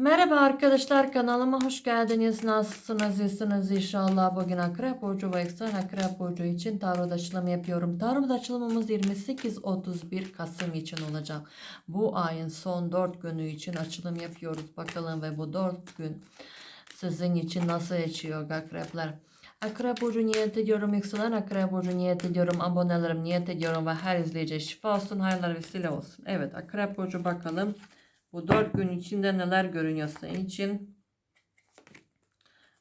Merhaba arkadaşlar kanalıma hoş geldiniz. Nasılsınız? İyisiniz inşallah. Bugün Akrep Burcu ve Eksen Akrep Burcu için tarot açılımı yapıyorum. Tarot açılımımız 28-31 Kasım için olacak. Bu ayın son 4 günü için açılım yapıyoruz. Bakalım ve bu 4 gün sizin için nasıl geçiyor akrepler. Akrep Burcu niyet ediyorum. Yükselen Akrep Burcu niyet ediyorum. Abonelerim niyet ediyorum ve her izleyici şifa olsun, hayırlar vesile olsun. Evet Akrep Burcu bakalım. Bu dört gün içinde neler görünüyor senin için?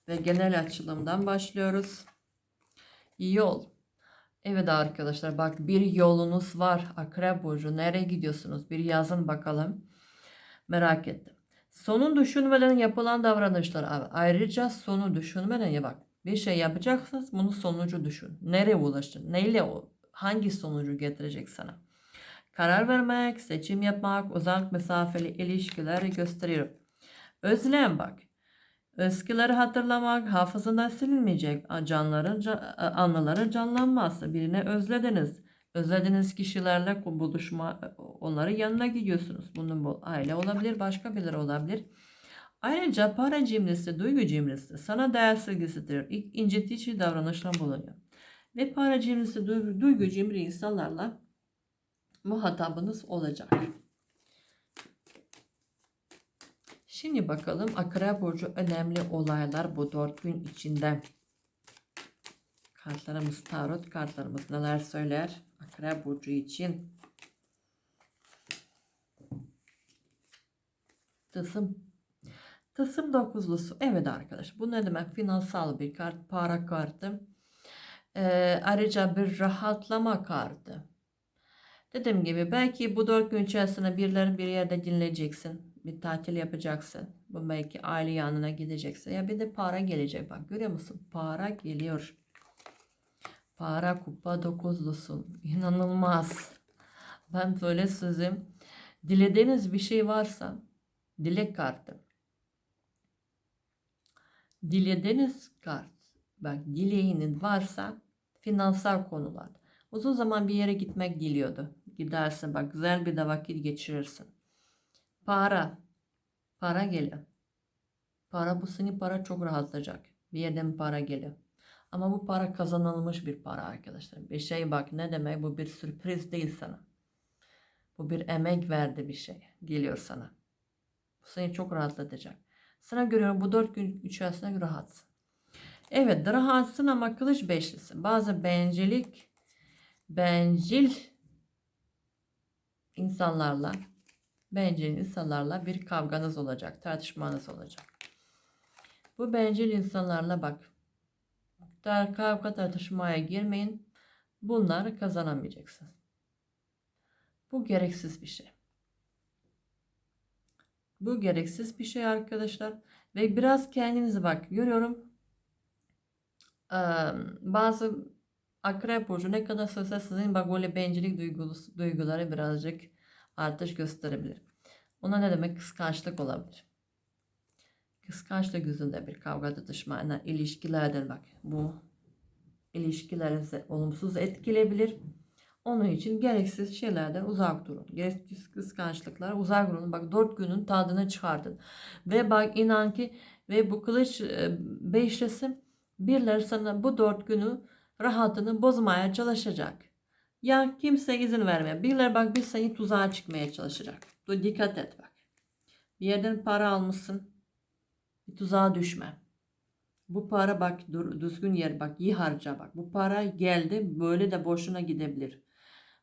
Ve genel açılımdan başlıyoruz. Yol. Evet arkadaşlar bak bir yolunuz var. Akrep Burcu nereye gidiyorsunuz? Bir yazın bakalım. Merak ettim. Sonun düşünmeden yapılan davranışlar. Ayrıca sonu düşünmeden ya bak. Bir şey yapacaksınız bunu sonucu düşün. Nereye ulaştın? Neyle o? Hangi sonucu getirecek sana? Karar vermek, seçim yapmak, uzak mesafeli ilişkileri gösteriyor. Özlem bak. Eskileri hatırlamak, hafızada silinmeyecek canların, ca- anıların canlanması. Birine özlediniz. Özlediğiniz kişilerle buluşma, onları yanına gidiyorsunuz. Bunun bu aile olabilir, başka birileri olabilir. Ayrıca para cimrisi, duygu cimrisi sana değer sevgisidir. İlk incitici davranışlar bulunuyor. Ve para cimrisi, duygu, duygu cimri insanlarla muhatabınız olacak. Şimdi bakalım Akrep Burcu önemli olaylar bu dört gün içinde. Kartlarımız, tarot kartlarımız neler söyler Akrep Burcu için? Tısım. Tısım dokuzlusu. Evet arkadaş bu ne demek? Finansal bir kart, para kartı. Ee, ayrıca bir rahatlama kartı. Dediğim gibi belki bu dört gün içerisinde birileri bir yerde dinleyeceksin. Bir tatil yapacaksın. Bu belki aile yanına gideceksin. Ya bir de para gelecek bak görüyor musun? Para geliyor. Para kupa dokuzlusu. İnanılmaz. Ben böyle sözüm. Dilediğiniz bir şey varsa dilek kartı. Dilediğiniz kart. Bak dileğinin varsa finansal konular. Uzun zaman bir yere gitmek diliyordu. Gidersin bak güzel bir de vakit geçirirsin. Para. Para geliyor. Para bu seni para çok rahatlayacak. Bir yerden para geliyor. Ama bu para kazanılmış bir para arkadaşlar. Bir şey bak ne demek bu bir sürpriz değil sana. Bu bir emek verdi bir şey. Geliyor sana. Bu seni çok rahatlatacak. Sana görüyorum bu dört gün içerisinde rahatsın. Evet rahatsın ama kılıç beşlisin. Bazı bencillik bencil insanlarla bencil insanlarla bir kavganız olacak, tartışmanız olacak. Bu bencil insanlarla bak. Dar kavga tartışmaya girmeyin. Bunları kazanamayacaksın. Bu gereksiz bir şey. Bu gereksiz bir şey arkadaşlar. Ve biraz kendinize bak. Görüyorum. Bazı Akrep burcu ne kadar söylese sizin bak böyle bencillik duygusu, duyguları birazcık artış gösterebilir. Ona ne demek kıskançlık olabilir. Kıskançlık yüzünde bir kavga tutuşma, yani ilişkilerden bak bu ilişkilerinizi olumsuz etkileyebilir. Onun için gereksiz şeylerden uzak durun. Gereksiz kıskançlıklar uzak durun. Bak dört günün tadını çıkardın. Ve bak inan ki ve bu kılıç e, beşlisi birler sana bu dört günü rahatını bozmaya çalışacak. Ya kimse izin vermiyor. Birileri bak bir seni tuzağa çıkmaya çalışacak. Dur dikkat et bak. Bir yerden para almışsın. Bir tuzağa düşme. Bu para bak dur, düzgün yer bak iyi harca bak. Bu para geldi böyle de boşuna gidebilir.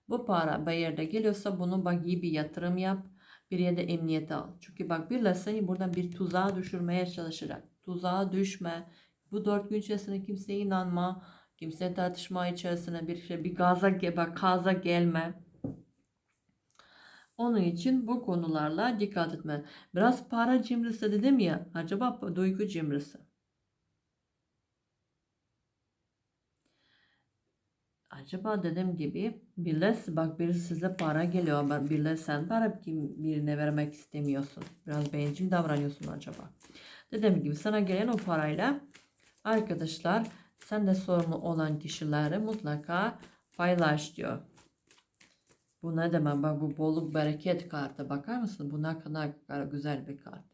Bu para bir yerde geliyorsa bunu bak iyi bir yatırım yap. Bir yerde emniyete al. Çünkü bak birileri seni buradan bir tuzağa düşürmeye çalışacak. Tuzağa düşme. Bu dört gün içerisinde kimseye inanma. Kimse tartışma içerisine bir şey bir gaza bak kaza gelme. Onun için bu konularla dikkat etme. Biraz para cimrisi dedim ya. Acaba duygu cimrisi. Acaba dediğim gibi birileri bak birisi size para geliyor ama sen para kim birine vermek istemiyorsun. Biraz bencil davranıyorsun acaba. Dediğim gibi sana gelen o parayla arkadaşlar sen de sorumlu olan kişileri mutlaka paylaş diyor. Bu ne demek? Bak bu bolluk bereket kartı. Bakar mısın? Bu ne kadar güzel bir kart.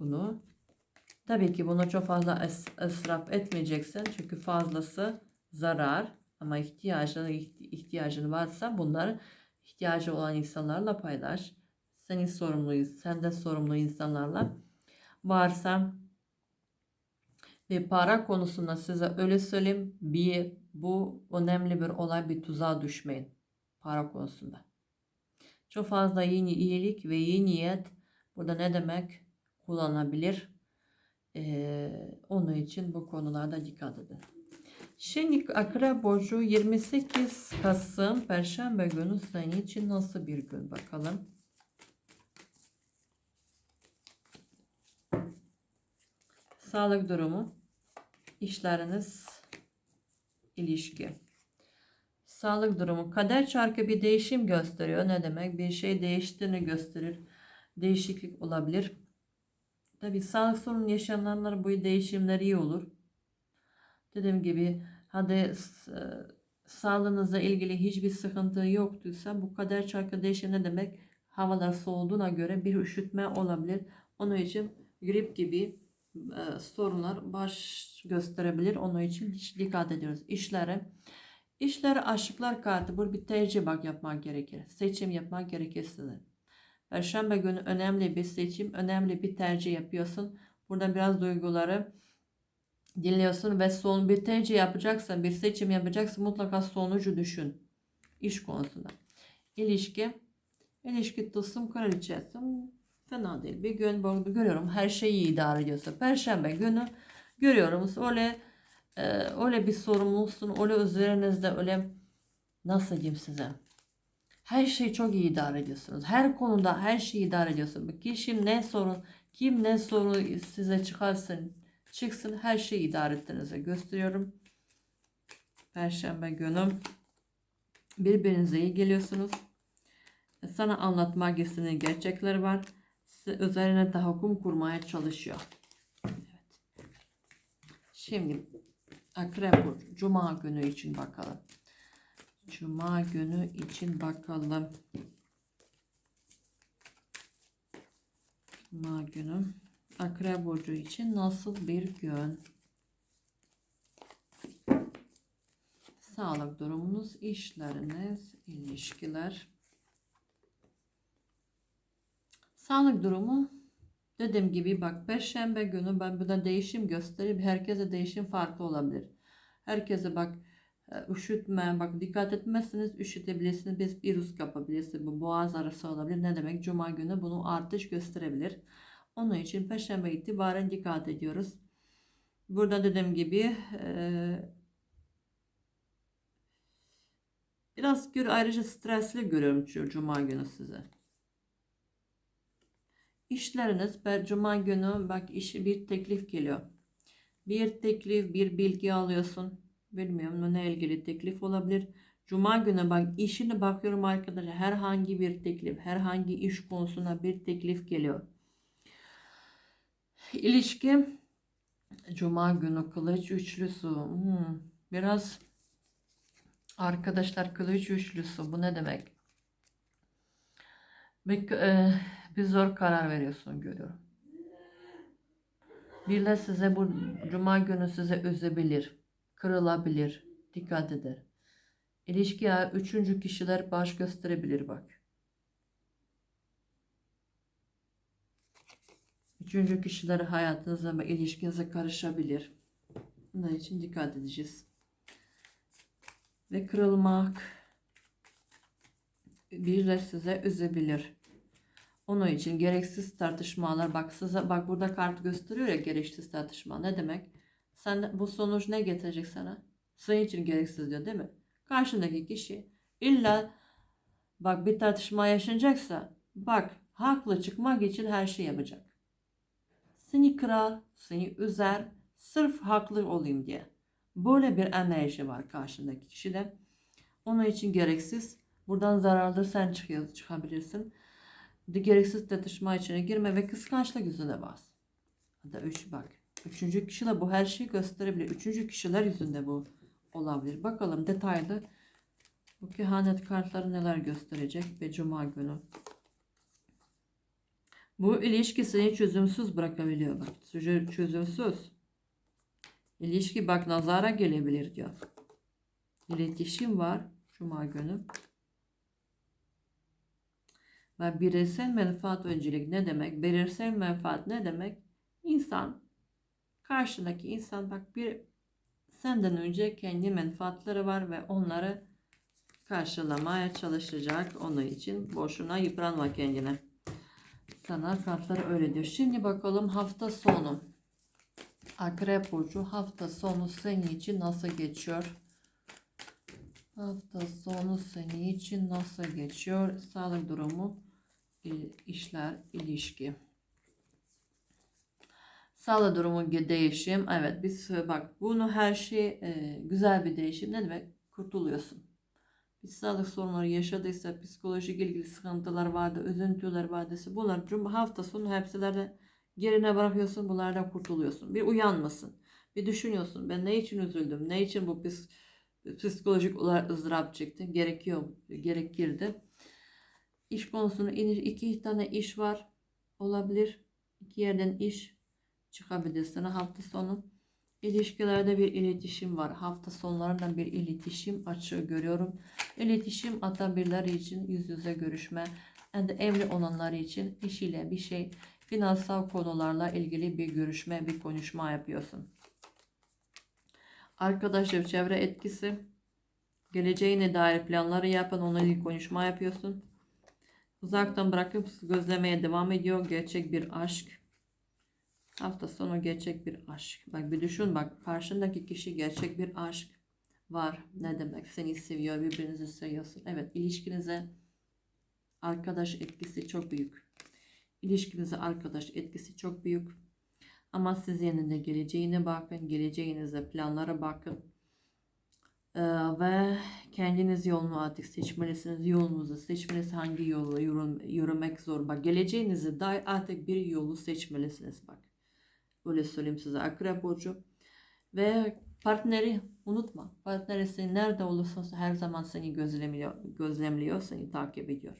bunu. Tabii ki bunu çok fazla es- etmeyeceksin. Çünkü fazlası zarar. Ama ihtiyacın, ihtiyacın varsa bunları ihtiyacı olan insanlarla paylaş. Senin sorumluyuz. Sen de sorumlu insanlarla. Varsa ve para konusunda size öyle söyleyeyim. Bir, bu önemli bir olay bir tuzağa düşmeyin. Para konusunda. Çok fazla iyi iyilik ve iyi niyet burada ne demek kullanabilir. Ee, onun için bu konularda dikkat edin. Şimdi Akrep Burcu 28 Kasım Perşembe günü senin için nasıl bir gün bakalım. Sağlık durumu, işleriniz, ilişki. Sağlık durumu. Kader çarkı bir değişim gösteriyor. Ne demek? Bir şey değiştiğini gösterir. Değişiklik olabilir. Tabi sağlık sorunu yaşayanlar bu değişimler iyi olur. Dediğim gibi hadi e, sağlığınızla ilgili hiçbir sıkıntı yoktuysa bu kader çarkı değişim ne demek? Havalar soğuduğuna göre bir üşütme olabilir. Onun için grip gibi e, sorunlar baş gösterebilir. Onun için dikkat ediyoruz. İşlere İşleri aşıklar kartı. Burada bir tercih yapmak gerekir. Seçim yapmak gerekir size. Perşembe günü önemli bir seçim, önemli bir tercih yapıyorsun. Burada biraz duyguları dinliyorsun ve son bir tercih yapacaksan, bir seçim yapacaksan mutlaka sonucu düşün. İş konusunda. İlişki. İlişki tılsım kraliçesi. Fena değil. Bir gün burada görüyorum her şeyi idare ediyorsun. Perşembe günü görüyorum. Öyle e, öyle bir sorumlusun. Öyle üzerinizde öyle nasıl diyeyim size. Her şeyi çok iyi idare ediyorsunuz. Her konuda her şeyi idare ediyorsunuz. Kişi ne sorun, kim ne sorun size çıkarsın, çıksın her şeyi idare ettiğinizi gösteriyorum. Perşembe günü birbirinize iyi geliyorsunuz. Sana anlatmak istediğin gerçekler var. Üzerine tahakküm kurmaya çalışıyor. Evet. Şimdi Akrep Burcu, Cuma günü için bakalım. Cuma günü için bakalım. Cuma günü Akrep Burcu için nasıl bir gün? Sağlık durumunuz, işleriniz, ilişkiler. Sağlık durumu dediğim gibi bak Perşembe günü ben burada değişim göstereyim. Herkese değişim farklı olabilir. Herkese bak e, üşütme bak dikkat etmezseniz üşütebilirsiniz. Bir virüs kapabilirsiniz. Bu boğaz arası olabilir. Ne demek? Cuma günü bunu artış gösterebilir. Onun için Perşembe itibaren dikkat ediyoruz. Burada dediğim gibi e, biraz gör, ayrıca stresli görüyorum Cuma günü size. İşleriniz per Cuma günü bak işi bir teklif geliyor. Bir teklif, bir bilgi alıyorsun. Bilmiyorum ne ilgili teklif olabilir. Cuma günü bak işine bakıyorum arkadaşlar. Herhangi bir teklif, herhangi iş konusuna bir teklif geliyor. İlişki Cuma günü kılıç üçlüsü. Hmm, biraz arkadaşlar kılıç üçlüsü bu ne demek? Bir, e, bir zor karar veriyorsun görüyorum. Birileri size bu cuma günü size üzebilir, kırılabilir, dikkat eder. İlişkiye üçüncü kişiler baş gösterebilir bak. Üçüncü kişiler hayatınıza ve ilişkinize karışabilir. Bunun için dikkat edeceğiz. Ve kırılmak birileri size üzebilir. Onun için gereksiz tartışmalar bak size bak burada kart gösteriyor ya gereksiz tartışma ne demek? Sen bu sonuç ne getirecek sana? Senin için gereksiz diyor değil mi? Karşındaki kişi illa bak bir tartışma yaşanacaksa bak haklı çıkmak için her şey yapacak. Seni kırar, seni üzer sırf haklı olayım diye. Böyle bir enerji var karşındaki kişide. Onun için gereksiz. Buradan zararlı sen çıkabilirsin gereksiz tartışma içine girme ve kıskançlık yüzüne bas. Hatta üç bak. Üçüncü kişiler bu her şeyi gösterebilir. Üçüncü kişiler yüzünde bu olabilir. Bakalım detaylı bu kehanet kartları neler gösterecek ve cuma günü. Bu ilişki seni çözümsüz bırakabiliyor bak. Çözü- Çözümsüz. İlişki bak nazara gelebilir diyor. İletişim var. Cuma günü. Ve bireysel menfaat öncelik ne demek? Bireysel menfaat ne demek? İnsan, karşındaki insan bak bir senden önce kendi menfaatleri var ve onları karşılamaya çalışacak. Onun için boşuna yıpranma kendine. Sana kartlar öyle diyor. Şimdi bakalım hafta sonu. Akrep Burcu hafta sonu senin için nasıl geçiyor? Hafta sonu senin için nasıl geçiyor? Sağlık durumu, il- işler, ilişki. Sağlık durumu değişim. Evet biz e, bak bunu her şey e, güzel bir değişim. Ne demek? Kurtuluyorsun. Bir sağlık sorunları yaşadıysa, psikolojik ilgili sıkıntılar vardı, üzüntüler vardıysa bunlar cum hafta sonu hepsilerde gerine bırakıyorsun, bunlardan kurtuluyorsun. Bir uyanmasın. Bir düşünüyorsun. Ben ne için üzüldüm? Ne için bu pis, psikolojik olarak ızdırap çıktı? Gerekiyor, gerekirdi. İş konusunda iniş- iki tane iş var. Olabilir. İki yerden iş çıkabilir sana hafta sonu. İlişkilerde bir iletişim var. Hafta sonlarında bir iletişim açığı görüyorum. İletişim atabiler için yüz yüze görüşme. And evli olanlar için eşiyle bir şey finansal konularla ilgili bir görüşme, bir konuşma yapıyorsun. Arkadaşlar çevre etkisi. Geleceğine dair planları yapan onunla ilgili konuşma yapıyorsun. Uzaktan bırakıp gözlemeye devam ediyor. Gerçek bir aşk. Hafta sonu gerçek bir aşk. Bak bir düşün bak karşındaki kişi gerçek bir aşk var. Ne demek? Seni seviyor, birbirinizi seviyorsun. Evet ilişkinize arkadaş etkisi çok büyük. İlişkinize arkadaş etkisi çok büyük. Ama siz yine geleceğine bakın, geleceğinize planlara bakın. Ee, ve kendiniz yolunu artık seçmelisiniz. Yolunuzu seçmelisiniz. Hangi yolu yürüm, yürümek zor. Bak geleceğinize dair artık bir yolu seçmelisiniz. Bak. Öyle söyleyeyim size. Akrep Burcu. Ve partneri unutma. Partneri seni nerede olursa her zaman seni gözlemliyor, gözlemliyor, seni takip ediyor.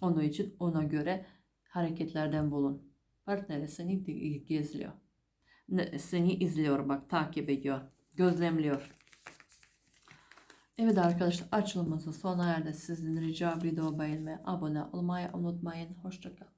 Onun için ona göre hareketlerden bulun. Partneri seni gezliyor. Seni izliyor bak takip ediyor. Gözlemliyor. Evet arkadaşlar açılımımızın sona erdi. Sizin rica video beğenmeyi, abone olmayı unutmayın. Hoşçakalın.